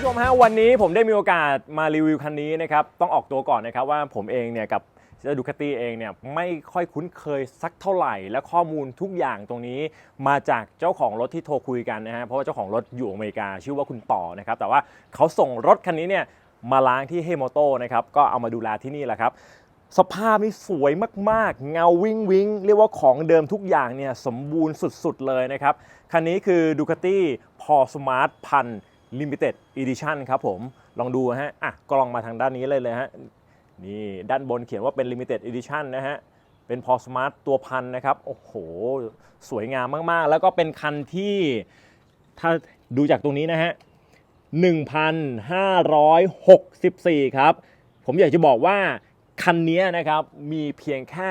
ผู้ชมฮะวันนี้ผมได้มีโอกาสมารีวิวคันนี้นะครับต้องออกตัวก่อนนะครับว่าผมเองเนี่ยกับดูคาตี้เองเนี่ยไม่ค่อยคุ้นเคยสักเท่าไหร่ และข้อมูลทุกอย่างตรงนี้มาจากเจ้าของรถที่โทรคุยกันนะฮะเพราะว่าเจ้าของรถอยู่อเมริกาชื่อว่าคุณต่อนะครับแต่ว่าเขาส่งรถคันนี้เนี่ยมาล้างที่เฮโมโตนะครับก็เอามาดูแลที่นี่แหละครับสภาพนี่สวยมากๆ เงาวิงวิงเรียกว่าของเดิมทุกอย่างเนี่ยสมบูรณ์สุดๆเลยนะครับ คันนี้คือ Ducati p o Smart พัน Limited Edition ครับผมลองดูฮะอะกลองมาทางด้านนี้เลยเลยฮะนี่ด้านบนเขียนว่าเป็น Limited Edition นะฮะเป็น p o Smart ตัวพันนะครับ โอ้โห สวยงามมาก ๆ แล้วก็เป็นคันที่ถ้าดูจากตรงนี้นะฮะ 1,564 ครับ ผมอยากจะบอกว่าคันนี้นะครับมีเพียงแค่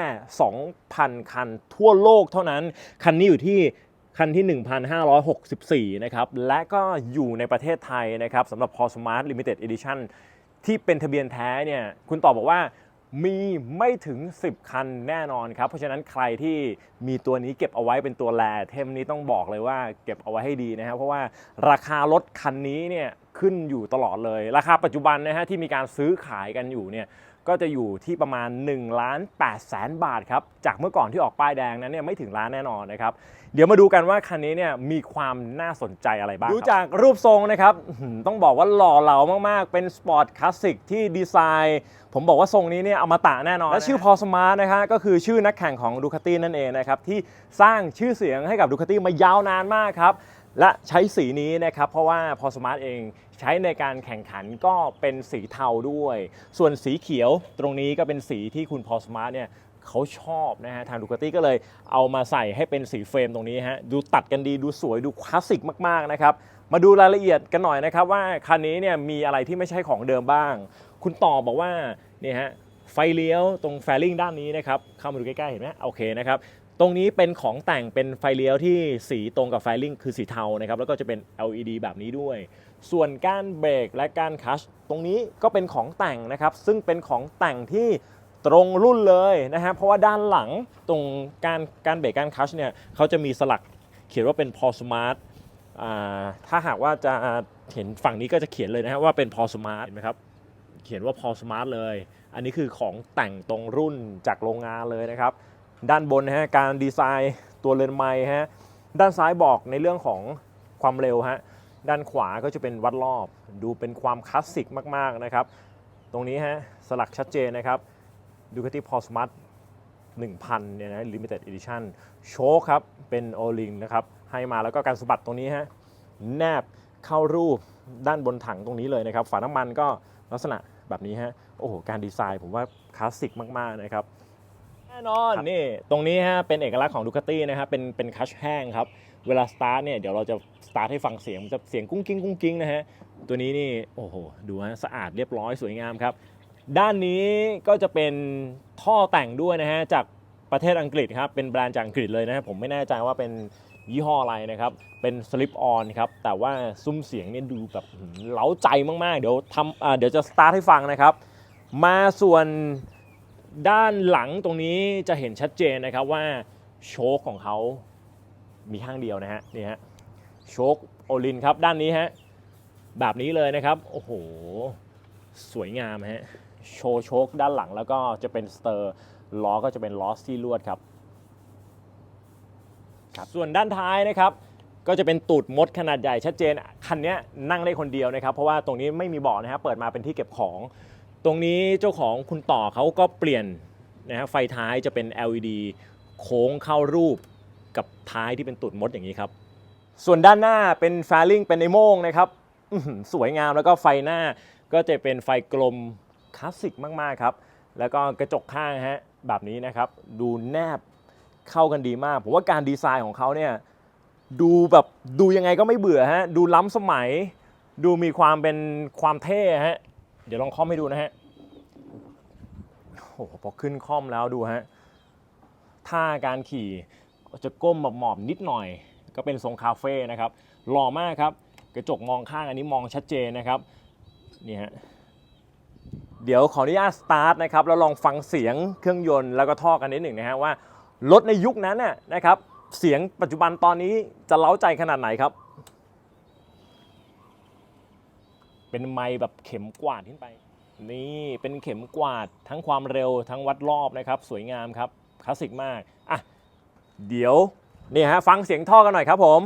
2,000 คันทั่วโลกเท่านั้น คันนี้อยู่ที่ คันที่ 1,564 นะครับ และก็อยู่ในประเทศไทยนะครับสำหรับ p o Smart Limited Edition ที่เป็นทะเบียนแท้เนี่ยคุณตอบบอกว่ามีไม่ถึง 10 คันแน่นอนครับ เพราะฉะนั้นใครที่มีตัวนี้เก็บเอาไว้เป็นตัวแลเทมนี้ต้องบอกเลยว่าเก็บเอาไว้ให้ดีนะครับ เพราะว่าราคารถคันนี้เนี่ยขึ้นอยู่ตลอดเลย ราคาปัจจุบันนะฮะที่มีการซื้อขายกันอยู่เนี่ย ก็จะอยู่ที่ประมาณ1ล้าน8แสนบาทครับ จากเมื่อก่อนที่ออกป้ายแดงนั้นเนี่ยไม่ถึงล้านแน่นอนนะครับ เดี๋ยวมาดูกันว่าคันนี้เนี่ยมีความน่าสนใจอะไรบ้าง ดูจากรูปทรงนะครับอื้อหือต้องบอกว่าหล่อเหลามากๆ เป็นสปอร์ตคลาสสิกที่ดีไซน์ ผมบอกว่าทรงนี้เนี่ยอมตะแน่นอน และชื่อพอสมาร์ทนะฮะก็คือชื่อนักแข่งของดูคาตี้นั่นเองนะครับที่สร้างชื่อเสียงให้กับดูคาตี้มายาวนานมากครับ และใช้สีนี้นะครับเพราะว่าพอสมาร์ทเองใช้ในการแข่งขันก็เป็นสีเทาด้วย ส่วนสีเขียวตรงนี้ก็เป็นสีที่คุณพอสมาร์ทเนี่ยเขาชอบนะฮะทางดูคาตี้ก็เลยเอามาใส่ให้เป็นสีเฟรมตรงนี้ฮะดูตัดกันดีดูสวยดูคลาสสิกมากๆนะครับมาดูรายละเอียดกันหน่อยนะครับว่าคันนี้เนี่ยมีอะไรที่ไม่ใช่ของเดิมบ้าง คุณต่อบอกว่าเนี่ยฮะไฟเลี้ยวตรงแฟลิงด้านนี้นะครับเข้ามาดูใกล้ๆเห็นไหมโอเคนะครับ ตรงนี้เป็นของแต่งเป็นไฟเลี้ยวที่สีตรงกับไฟลิงคือสีเทานะครับแล้วก็จะเป็น LED แบบนี้ด้วย ส่วนก้านเบรกและก้านคัชตรงนี้ก็เป็นของแต่งนะครับ ซึ่งเป็นของแต่งที่ตรงรุ่นเลยนะฮะเพราะว่าด้านหลังตรงการการเบรกการคัชเนี่ยเขาจะมีสลักเขียนว่าเป็น Paul Smart อ่าถ้าหากว่าจะเห็นฝั่งนี้ก็จะเขียนเลยนะฮะว่าเป็น Paul Smart เห็นไหมครับเขียนว่า Paul Smart เลย อันนี้คือของแต่งตรงรุ่นจากโรงงานเลยนะครับ ด้านบนนะฮะการดีไซน์ตัวเลนไมค์ฮะด้านซ้ายบอกในเรื่องของความเร็วฮะด้านขวาก็จะเป็นวัดรอบ ดูเป็นความคลาสสิกมากๆนะครับ ตรงนี้ฮะสลักชัดเจนนะครับดูคาติพอสมัต1,000เนี่ยนะ limited edition โชคครับ เป็นโอลิงนะครับ ให้มาแล้วก็การสะบัดตรงนี้ฮะแนบเข้ารูปด้านบนถังตรงนี้เลยนะครับ ฝาน้ำมันก็ลักษณะแบบนี้ฮะโอ้โห การดีไซน์ผมว่าคลาสสิกมาก ๆ นะครับ น่นอนนี่ตรงนี้ฮะเป็นเอกลักษณ์ของดูคาตี้นะครับเป็นเป็นคัชแห้งครับเวลาสตาร์ทเนี่ยเดี๋ยวเราจะสตาร์ทให้ฟังเสียงมันจะเสียงกุ้งกิ้งกุ้งกิ้งนะฮะตัวนี้นี่โอ้โหดูฮะสะอาดเรียบร้อยสวยงามครับ ด้านนี้ก็จะเป็นท่อแต่งด้วยนะฮะจากประเทศอังกฤษครับเป็นแบรนด์จากอังกฤษเลยนะฮะผมไม่แน่ใจว่าเป็นยี่ห้ออะไรนะครับ เป็น slip on ครับ แต่ว่าซุ้มเสียงเนี่ยดูแบบหืมเล้าใจมาก ๆ เดี๋ยวทำอ่าเดี๋ยวจะสตาร์ทให้ฟังนะครับ มาส่วน ด้านหลังตรงนี้จะเห็นชัดเจนนะครับว่าโชคของเขามีข้างเดียวนะฮะนี่ฮะโชคโอลินครับด้านนี้ฮะแบบนี้เลยนะครับโอ้โหสวยงามฮะโชว์โชคด้านหลังแล้วก็จะเป็นสเตอร์ล้อก็จะเป็นล้อสที่ลวดครับครับส่วนด้านท้ายนะครับก็จะเป็นตูดมดขนาดใหญ่ชัดเจนคันนี้นั่งได้คนเดียวนะครับ เพราะว่าตรงนี้ไม่มีเบาะนะครับเปิดมาเป็นที่เก็บของ ตรงนี้เจ้าของคุณต่อเขาก็เปลี่ยนนะฮะไฟท้ายจะเป็น LED โค้งเข้ารูปกับท้ายที่เป็นตูดมดอย่างนี้ครับ ส่วนด้านหน้าเป็นแฟลิงเป็นไอโม่งนะครับอื้อหือสวยงามแล้วก็ไฟหน้าก็จะเป็นไฟกลมคลาสสิกมากๆครับ แล้วก็กระจกข้างฮะแบบนี้นะครับ ดูแนบเข้ากันดีมาก ผมว่าการดีไซน์ของเขาเนี่ยดูแบบดูยังไงก็ไม่เบื่อฮะดูล้ำสมัย ดูมีความเป็นความเท่ฮะ เดี๋ยวลองคอมให้ดูนะฮะโอ้โหพอขึ้นคอมแล้วดูฮะท่าการขี่จะก้มแบบหมอบนิดหน่อย ก็เป็นทรงคาเฟ่นะครับหล่อมากครับ กระจกมองข้างอันนี้มองชัดเจนนะครับนี่ฮะเดี๋ยวขออนุญาตสตาร์ทนะครับแล้วลองฟังเสียงเครื่องยนต์แล้วก็ท่อกันนิดหนึ่งนะฮะว่ารถในยุคนั้นน่ะนะครับเสียงปัจจุบันตอนนี้จะเล้าใจขนาดไหนครับ เป็นไม้แบบเข็มกวาดขึ้นไป นี่เป็นเข็มกวาดทั้งความเร็วทั้งวัดรอบนะครับ สวยงามครับคลาสสิกมากอะเดี๋ยวนี่ฮะฟังเสียงท่อกันหน่อยครับผม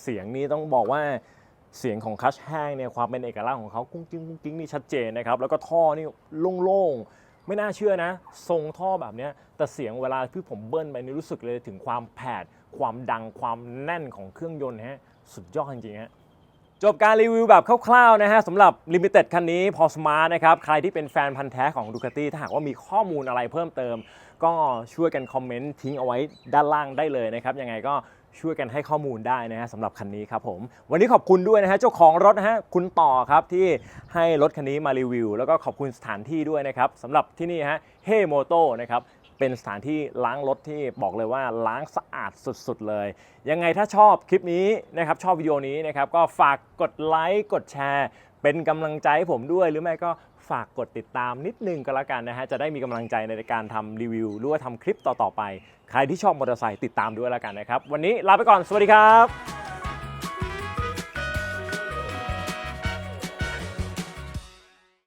เสียงนี้ต้องบอกว่าเสียงของคัชแห้งเนี่ยความเป็นเอกลักษณ์ของเขากุ้งกิ้งกุ้งกิ้งนี่ชัดเจนนะครับ แล้วก็ท่อนี่โล่งๆ ไม่น่าเชื่อนะ ทรงท่อแบบเนี้ยแต่เสียงเวลาที่ผมเบิ้ลไปนี่รู้สึกเลยถึงความแผด ความดังความแน่นของเครื่องยนต์ฮะสุดยอดจริงๆฮะ จบการรีวิวแบบคร่าวๆนะฮะสำหรับ Limited คันนี้พอสมาร์ทนะครับ ใครที่เป็นแฟนพันธ์แท้ของ Ducati ถ้าหากว่ามีข้อมูลอะไรเพิ่มเติม ก็ช่วยกันคอมเมนต์ทิ้งเอาไว้ด้านล่างได้เลยนะครับ ยังไงก็ช่วยกันให้ข้อมูลได้นะฮะสำหรับคันนี้ครับผม วันนี้ขอบคุณด้วยนะฮะเจ้าของรถนะฮะคุณต่อครับที่ให้รถคันนี้มารีวิว แล้วก็ขอบคุณสถานที่ด้วยนะครับสำหรับที่นี่ฮะเฮโมโตนะครับ เป็นสถานที่ล้างรถที่บอกเลยว่าล้างสะอาดสุดๆเลย ยังไงถ้าชอบคลิปนี้นะครับชอบวิดีโอนี้นะครับก็ฝากกดไลค์กดแชร์ เป็นกำลังใจให้ผมด้วยหรือไม่ก็ฝากกดติดตามนิดนึงก็แล้วกันนะฮะจะได้มีกำลังใจในการทำรีวิวหรือว่าทำคลิปต่อๆไป ใครที่ชอบมอเตอร์ไซค์ติดตามด้วยแล้วกันนะครับวันนี้ลาไปก่อนสวัสดีครับ